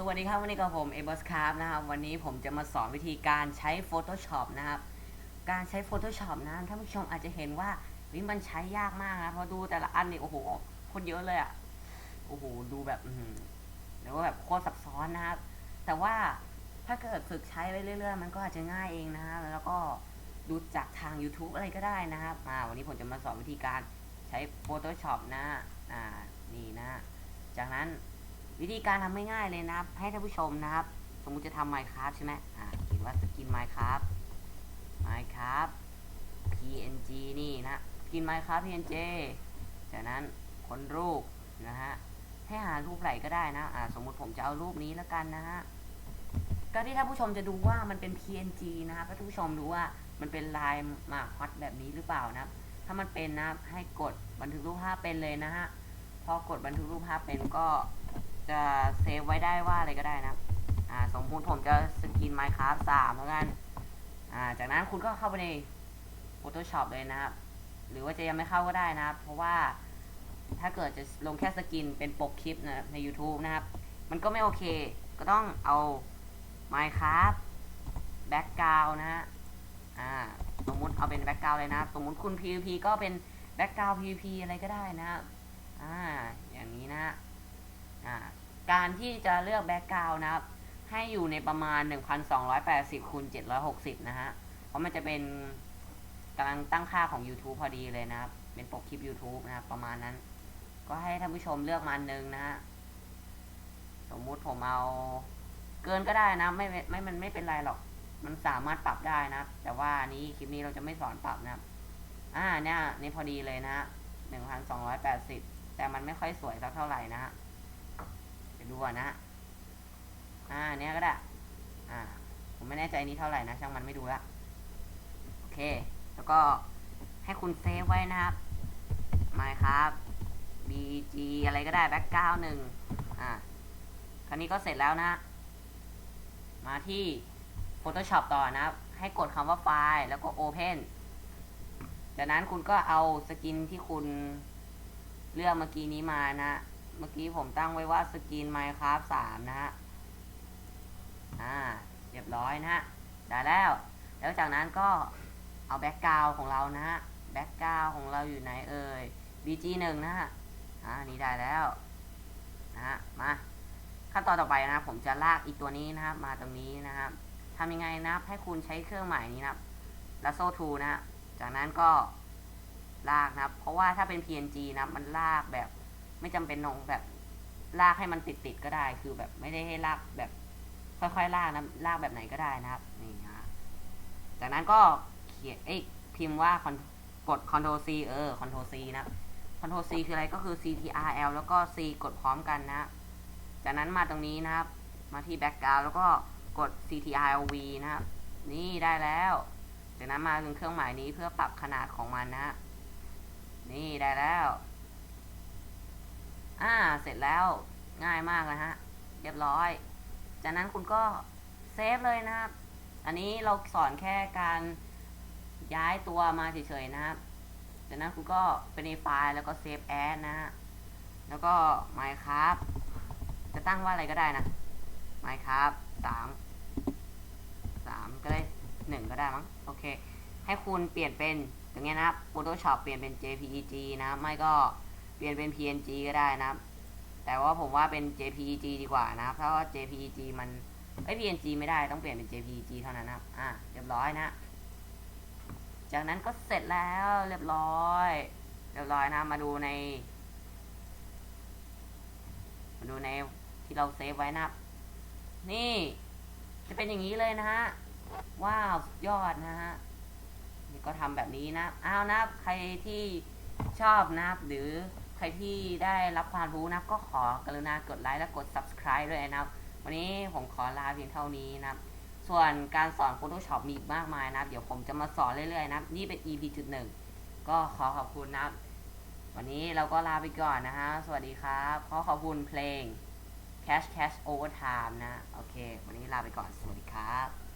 สวัสดีครับ วันนี้กับผมเอบอสครับนะครับ วันนี้ผมจะมาสอนวิธีการใช้ Photoshop นะครับ การใช้ Photoshop นะท่านผู้ชมอาจจะเห็นว่าวิมันใช้ยากมากนะเพราะดูแต่ละอันนี่โอ้โหคตรเยอะเลยอะโอ้โหดูแบบอือหือวก็แบบโคตรซับซ้อนนะครับ แต่ว่าถ้าเกิดฝึกใช้ไปเรื่อยๆ มันก็อาจจะง่ายเองนะฮะแล้วก็ดูจากทาง YouTube อะไรก็ได้นะครับมาวันนี้ผมจะมาสอนวิธีการใช้ Photoshop นะอ่านี่นะ จากนั้น วิธีการทำง่ายๆเลยนะครับ ให้ท่านผู้ชมนะครับ สมมติจะทำ Minecraft ใช่ไหมอ่าเขียนว่าสกิน Minecraft Minecraft PNG นี่นะกิน Minecraft PNG จากนั้นค้นรูปนะฮะให้หารูปไหนก็ได้นะอ่าสมมุติผมจะเอารูปนี้แล้วกันนะฮะการที่ท่านผู้ชมจะดูว่ามันเป็น PNG นะครับท่านผู้ชมดูว่ามันเป็นลายหมากฮอตแบบนี้หรือเปล่านะครับถ้ามันเป็นนะครับให้กดบันทึกรูปภาพเป็นเลยนะฮะพอกดบันทึกรูปภาพเป็นก็ จะเซฟไว้ได้ว่าอะไรก็ได้นะ อ่า สมมติผมจะสกิน Minecraft 3แล้วกัน อ่า จากนั้นคุณก็เข้าไปใน Photoshop เลยนะครับ หรือว่าจะยังไม่เข้าก็ได้นะครับ เพราะว่าถ้าเกิดจะลงแค่สกินเป็นปกคลิปนะใน YouTube นะครับ มันก็ไม่โอเค ก็ต้องเอา Minecraft Background นะฮะ อ่า สมมติเอาเป็น Background เลยนะ สมมติคุณ PVP ก็เป็น Background PVP อะไรก็ได้นะครับอ่า อย่างนี้นะฮะอ่า การที่จะเลือกแบ็กกราวน์นะครับ ให้อยู่ในประมาณ 1280คูณ760 นะฮะ เพราะมันจะเป็นกำลังตั้งค่าของ YouTube พอดีเลยนะครับ เป็นปกคลิป YouTube นะครับ ประมาณนั้น ก็ให้ท่านผู้ชมเลือกมาอันหนึงนะฮะ สมมุติผมเอาเกินก็ได้นะไม่ไม่ไม่มันไม่เป็นไรหรอก มันสามารถปรับได้นะแต่ว่านี้คลิปนี้เราจะไม่สอนปรับนะครับ อ่าเนี่ยนี่พอดีเลยนะฮะ1280แปดสิบแต่มันไม่ค่อยสวยสักเท่าไหร่นะฮะ ดูก่อนนะ อ่าเนี้ยก็ได้ อ่า ผมไม่แน่ใจนี้เท่าไหร่นะ ช่างมันไม่ดูละ โอเค แล้วก็ให้คุณเซฟไว้นะครับ มาครับ bg อะไรก็ได้แบ็กกราหนึ่งอ่า คราวนี้ก็เสร็จแล้วนะ มาที่ Photoshop ต่อนะครับ ให้กดคำว่าไฟล์แล้วก็ Open จากนั้นคุณก็เอาสกินที่คุณเลือกเมื่อกี้นี้มานะ เมื่อกี้ผมตั้งไว้ว่าสกิน Minecraft 3นะฮะ อ่า เรียบร้อยนะฮะ ได้แล้ว แล้วจากนั้นก็เอาแบ็กกราวของเรานะฮะ แบ็กกราวของเราอยู่ไหนเอ่ย BG 1นะฮะ อ่า นี่ได้แล้ว นะฮะ มา ขั้นตอนต่อไปนะครับ ผมจะลากอีกตัวนี้นะครับ มาตรงนี้นะครับทำยังไงนะครับ ให้คุณใช้เครื่องหมายนี้นะครับ lasso tool นะฮะ จากนั้นก็ลากนะครับ เพราะว่าถ้าเป็น PNG นะมันลากแบบ ไม่จำเป็นลงแบบลากให้มันติดติดๆก็ได้ คือแบบไม่ได้ให้ลากแบบ ค่อยๆลากนะลากแบบไหนก็ได้นะครับ นี่ฮะจากนั้นก็เขียนเอ้ยพิมพ์ว่า con- กด Ctrl C เออ Ctrl C นะ Ctrl C คืออะไรก็คือ CTRL แล้วก็ C กดพร้อมกันนะ จากนั้นมาตรงนี้นะครับ มาที่ background แล้วก็กด CTRL V นะครับ นี่ได้แล้ว จากนั้นมาถึงเครื่องหมายนี้เพื่อปรับขนาดของมันนะ นี่ได้แล้ว อ่า เสร็จแล้วง่ายมากนะฮะ เรียบร้อย จากนั้นคุณก็เซฟเลยนะครับ อันนี้เราสอนแค่การย้ายตัวมาเฉยๆนะครับ จากนั้นคุณก็ไปในไฟล์แล้วก็เซฟแอดนะฮะ แล้วก็ Minecraft จะตั้งว่าอะไรก็ได้นะ Minecraft สามสามก็ได้หนึ่งก็ได้มั้ง โอเค ให้คุณเปลี่ยนเป็นอย่างเงี้ยนะครับ Photoshop เปลี่ยนเป็น JPEG นะ ไม่ก็ เปลี่ยนเป็น PNG ก็ได้นะครับ แต่ว่าผมว่าเป็น JPEG ดีกว่านะครับ เพราะว่า JPEG มันไอ PNG ไม่ได้ต้องเปลี่ยนเป็น JPEG เท่านั้นนะครับ อะเรียบร้อยนะ จากนั้นก็เสร็จแล้วเรียบร้อย เรียบร้อยนะ มาดูใน มาดูในที่เราเซฟไว้นะครับ นี่ จะเป็นอย่างนี้เลยนะฮะ ว้าว สุดยอดนะฮะนี่ก็ทำแบบนี้นะ อ้าวนะครับใครที่ชอบนะครับหรือ ใครที่ได้รับความรู้นะก็ขอกรุณากดไลค์และกด subscribe ด้วยนะครับ วันนี้ผมขอลาเพียงเท่านี้นะครับ ส่วนการสอน Photoshop มีอีกมากมายนะครับ เดี๋ยวผมจะมาสอนเรื่อยๆนะครับ นี่เป็น EP จุดหนึ่งก็ขอขอบคุณนะครับ วันนี้เราก็ลาไปก่อนนะฮะ สวัสดีครับ ขอขอบคุณเพลง Cash Cash Overtime นะ โอเค วันนี้ลาไปก่อน สวัสดีครับ